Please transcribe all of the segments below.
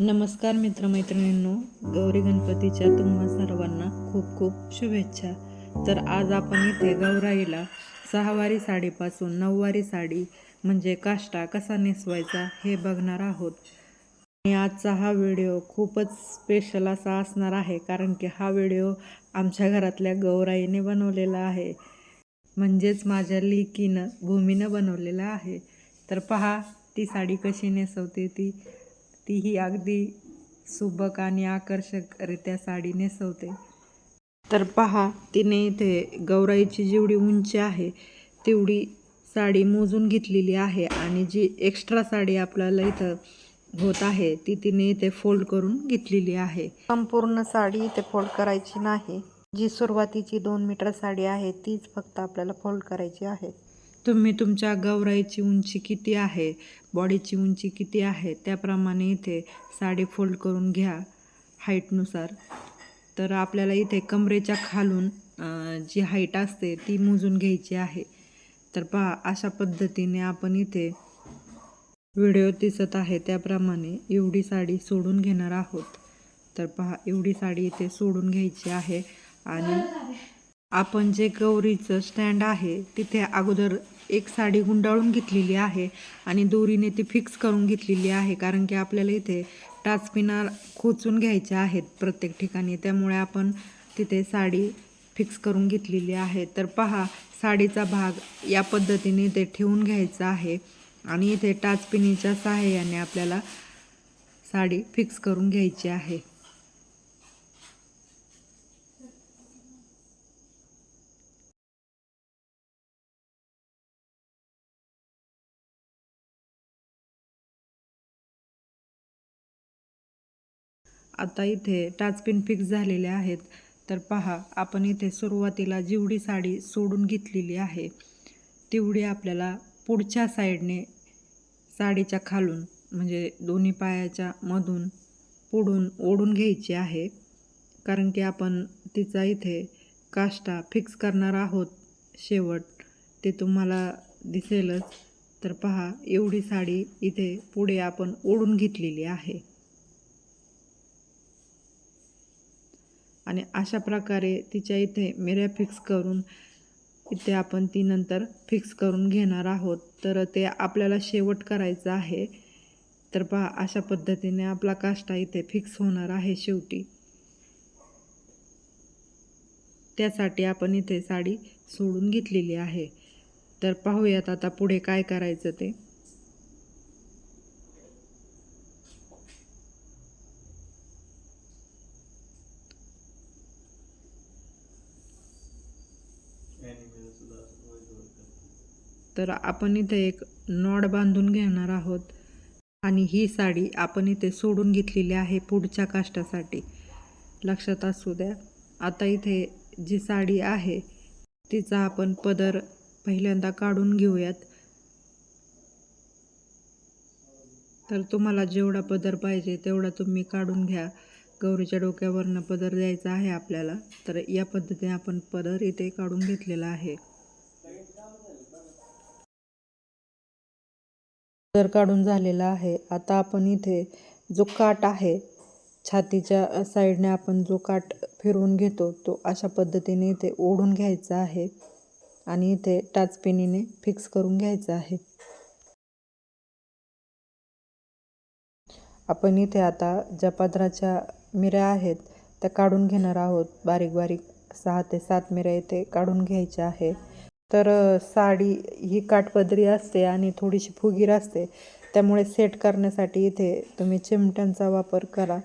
नमस्कार मित्रमैत्रिणींनो गौरी गणपतीच्या तुम्हा सर्वांना खूप खूप शुभेच्छा. तर आज आपण इथे गौराईला सहावारी साडीपासून नऊवारी साडी म्हणजे काष्टा कसा नेसवायचा हे बघणार आहोत. आणि आजचा हा व्हिडिओ खूपच स्पेशल असा असणार आहे कारण की हा व्हिडिओ आमच्या घरातल्या गौराईने बनवलेला आहे. म्हणजेच माझ्या लेकीनं भूमीनं बनवलेला आहे. तर पहा ती साडी कशी नेसवते ती. तीही अगदी सुबक आणि आकर्षकरित्या साडी नेसवते. तर पहा तिने इथे गौराईची जेवढी उंची आहे तेवढी साडी मोजून घेतलेली आहे. आणि जी एक्स्ट्रा साडी आपल्याला इथं होत आहे ती तिने इथे फोल्ड करून घेतलेली आहे. संपूर्ण साडी इथे फोल्ड करायची नाही. जी सुरुवातीची दोन मीटर साडी आहे तीच फक्त आपल्याला फोल्ड करायची आहे. तुम्ही तुमच्या गौराईची उंची किती आहे बॉडीची उंची किती आहे त्याप्रमाणे इथे साडी फोल्ड करून घ्या हाईटनुसार तर आपल्याला इथे कमरेच्या खालून जी हाईट असते ती मोजून घ्यायची आहे. तर पहा अशा पद्धतीने आपण इथे व्हिडिओ दिसत आहे त्याप्रमाणे एवढी साडी सोडून घेणार आहोत. तर पहा एवढी साडी इथे सोडून घ्यायची आहे आणि आपण जे गौरीचं स्टँड आहे तिथे अगोदर एक साडी गुंडाळून घेतलेली आहे आणि दोरीने ती फिक्स करून घेतलेली आहे कारण की आपल्याला इथे टाचपिना खोचून घ्यायच्या आहेत प्रत्येक ठिकाणी. त्यामुळे आपण तिथे साडी फिक्स करून घेतलेली आहे. तर पहा साडीचा भाग या पद्धतीने ते ठेवून घ्यायचा आहे. आणि इथे टाचपिनीच्या सहाय्याने आपल्याला साडी फिक्स करून घ्यायची आहे. आता इथे टाचपिन फिक्स झालेले आहेत. तर पहा आपण इथे सुरुवातीला जेवढी साडी सोडून घेतलेली आहे तेवढी आपल्याला पुढच्या साईडने साडीच्या खालून म्हणजे दोन्ही पायाच्या मधून पुढून ओढून घ्यायची आहे. कारण की आपण तिचा इथे काष्टा फिक्स करणार आहोत शेवट ते तुम्हाला दिसेलच. तर पहा एवढी साडी इथे पुढे आपण ओढून घेतलेली आहे. आणि अशा प्रकारे तिच्या इथे मिऱ्या फिक्स करून इथे आपण ती नंतर फिक्स करून घेणार आहोत. तर ते आपल्याला शेवट करायचं आहे. तर पहा अशा पद्धतीने आपला काष्टा इथे फिक्स होणार आहे शेवटी. त्यासाठी आपण इथे साडी सोडून घेतलेली आहे. तर पाहूयात आता पुढे काय करायचं ते. तर आपण इथे एक नॉड बांधून घेणार आहोत. आणि ही साडी आपण इथे सोडून घेतलेली आहे पुढच्या काष्टासाठी लक्षात असू द्या. आता इथे जी साडी आहे तिचा आपण पदर पहिल्यांदा काढून घेऊयात. तर तुम्हाला जेवढा पदर पाहिजे तेवढा तुम्ही काढून घ्या. गौरीच्या डोक्यावरनं पदर द्यायचा आहे आपल्याला. तर या पद्धतीने आपण पदर इथे काढून घेतलेला आहे. जर काढून झालेला आहे. आता आपण इथे जो काट आहे छातीच्या साईडने आपण जो काट फिरवून घेतो तो अशा पद्धतीने इथे ओढून घ्यायचा आहे आणि इथे टाचपिनीने फिक्स करून घ्यायचं आहे. आपण इथे आता ज्या पदराच्या मिऱ्या आहेत त्या काढून घेणार आहोत. बारीक बारीक सहा ते सात मिऱ्या इथे काढून घ्यायच्या आहे. तर साडी ही काठपदरी असते आणि थोडीशी फुगीर असते. त्यामुळे सेट करण्यासाठी इथे तुम्ही चिमट्यांचा वापर करा.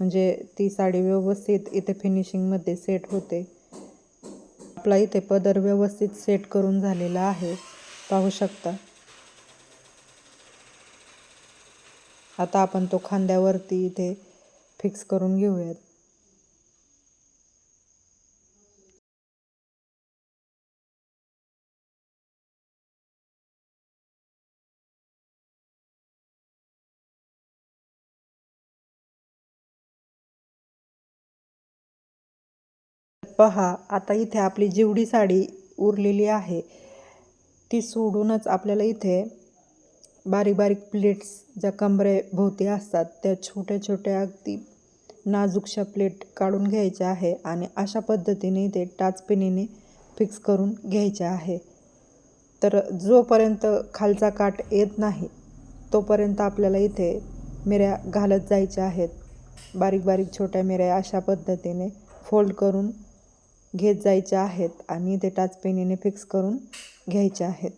म्हणजे ती साडी व्यवस्थित इथे फिनिशिंगमध्ये सेट होते. आपला इथे पदर व्यवस्थित सेट करून झालेला आहे. पाहू शकता. आता आपण तो खांद्यावरती इथे फिक्स करून घेऊयात. पहा आता इथे आपली जेवढी साडी उरलेली आहे ती सोडूनच आपल्याला इथे बारीक बारीक प्लेट्स ज्या कमरेभोवती असतात त्या छोट्या छोट्या अगदी नाजूकशा प्लेट काढून घ्यायच्या आहे आणि अशा पद्धतीने ते टाचपिनीने फिक्स करून घ्यायचे आहे. तर जोपर्यंत खालचा काठ येत नाही तोपर्यंत आपल्याला इथे मिऱ्या घालत जायच्या आहेत. बारीक बारीक छोट्या मिऱ्या अशा पद्धतीने फोल्ड करून घेत जायच्या आहेत आणि ते टाचपेनीने फिक्स करून घ्यायच्या आहेत.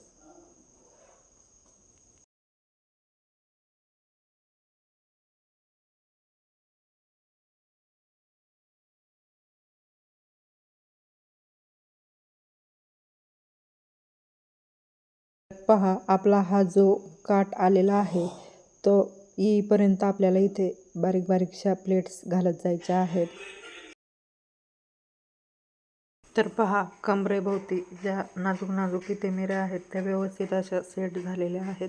पहा आपला हा जो काट आलेला आहे तो येईपर्यंत आपल्याला इथे बारीक बारीकशा प्लेट्स घालत जायच्या आहेत. तर पहा कमरेभोवती ज्या नाजूक नाजूक इथे मिऱ्या आहेत त्या व्यवस्थित अशा सेट झालेल्या आहेत.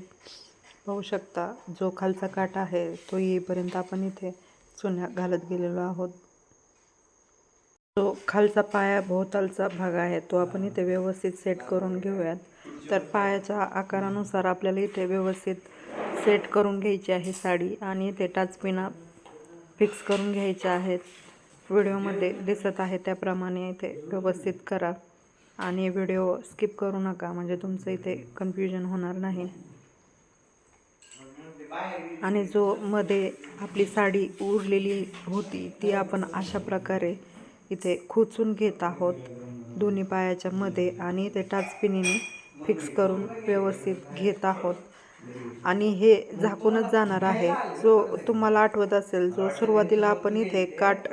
पाहू शकता जो खालचा काट आहे तो येईपर्यंत आपण इथे चुन्या घालत गेलेलो आहोत. जो खालचा पाया भोवतालचा भाग आहे तो आपण इथे व्यवस्थित सेट करून घेऊयात. तर पायाच्या आकारानुसार आपल्याला इथे व्यवस्थित सेट करून घ्यायची आहे साडी आणि इथे टाचपिना फिक्स करून घ्यायच्या आहेत. व्हिडिओमध्ये दिसत आहे त्याप्रमाणे इथे व्यवस्थित करा. आणि व्हिडिओ स्किप करू नका म्हणजे तुमचं इथे कन्फ्युजन होणार नाही. आणि जो मध्ये आपली साडी उरलेली होती ती आपण अशा प्रकारे इथे खोचून घेत आहोत दोन्ही पायाच्या मध्ये आणि इथे टाचपिनीने फिक्स करून व्यवस्थित घेत आहोत. आणि हे झाकूनच जाणार आहे. जो तुम्हाला आठवत असेल जो सुरुवातीला आपण इथे काट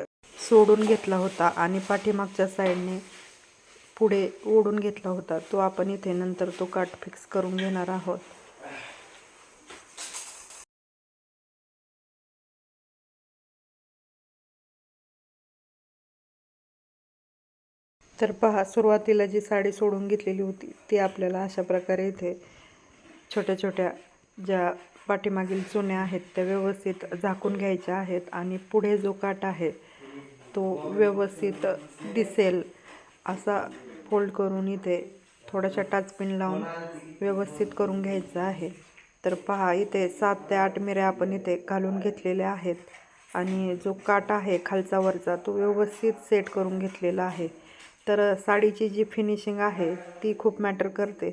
सोडून घेतला होता आणि पाठीमागच्या साईडने पुढे ओढून घेतला होता. तो आपण इथे नंतर तो काट फिक्स करून घेणार आहोत. तर पहा सुरुवातीला जी साडी सोडून घेतलेली होती ती आपल्याला अशा प्रकारे इथे छोट्या छोट्या ज्या पाठीमागील चुन्या आहेत त्या व्यवस्थित झाकून घ्यायच्या आहेत आणि पुढे जो काट आहे तो व्यवस्थित दिसेल. असा फोल्ड करून इथे थोड्याशा टाचपिन लावून व्यवस्थित करून घ्यायचं आहे. तर पहा इथे सात ते आठ मिऱ्या आपण इथे घालून घेतलेल्या आहेत. आणि जो काट आहे खालचा वरचा तो व्यवस्थित सेट करून घेतलेला आहे. तर साडीची जी फिनिशिंग आहे ती खूप मॅटर करते.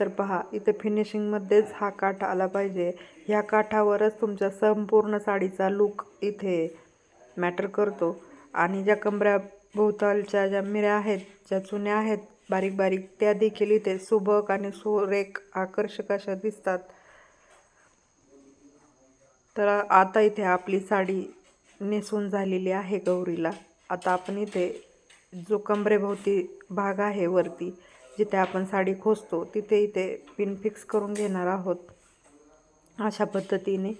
तर पहा इथे फिनिशिंगमध्येच हा काठ आला पाहिजे. ह्या काठावरच तुमच्या संपूर्ण साडीचा लूक इथे मॅटर करतो. आणि ज्या कमऱ्या भोवतालच्या ज्या मिऱ्या आहेत ज्या चुन्या आहेत बारीक बारीक त्या देखील इथे सुबक आणि सुरेख आकर्षक अशा दिसतात. तर आता इथे आपली साडी नेसून झालेली आहे गौरीला. आता आपण इथे जो कमरेभोवती भाग आहे वरती जिथे आपण साडी खोचतो तिथे इथे पिन फिक्स करून घेणार आहोत. अशा पद्धतीने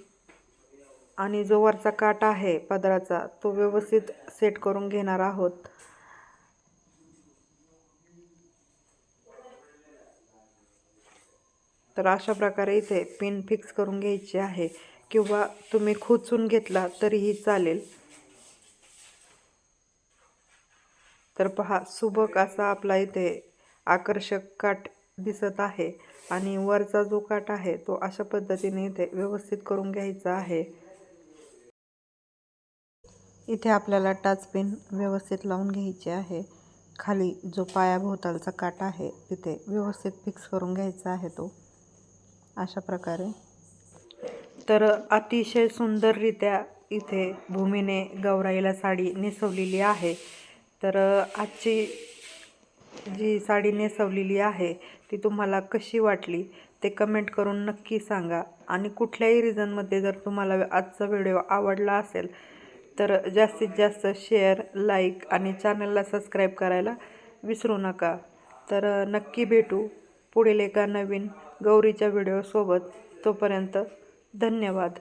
आणि जो वरचा काट आहे पदराचा तो व्यवस्थित सेट करून घेणार आहोत. तर अशा प्रकारे इथे पिन फिक्स करून घ्यायची आहे. किंवा तुम्ही खोचून घेतला तरीही चालेल. तर पहा सुबक असा आपला इथे आकर्षक काठ दिसत आहे. आणि वरचा जो काठ आहे तो अशा पद्धतीने इथे व्यवस्थित करून घ्यायचा आहे. इथे आपल्याला टाचपिन व्यवस्थित लावून घ्यायची आहे. खाली जो पायाभोवतालचा काट आहे तिथे व्यवस्थित फिक्स करून घ्यायचा आहे तो. अशा प्रकारे. तर अतिशय सुंदररित्या इथे भूमीने गौराईला साडी नेसवलेली आहे. तर आजची जी साडी नेसवलेली आहे ती तुम्हाला कशी वाटली ते कमेंट करून नक्की सांगा. आणि कुठल्याही रिझनमध्ये जर तुम्हाला आजचा व्हिडिओ आवडला असेल तर जास्तीत जास्त शेअर लाईक आणि चॅनलला सबस्क्राईब करायला विसरू नका. तर नक्की भेटू पुढील एका नवीन गौरीच्या व्हिडिओसोबत तोपर्यंत धन्यवाद.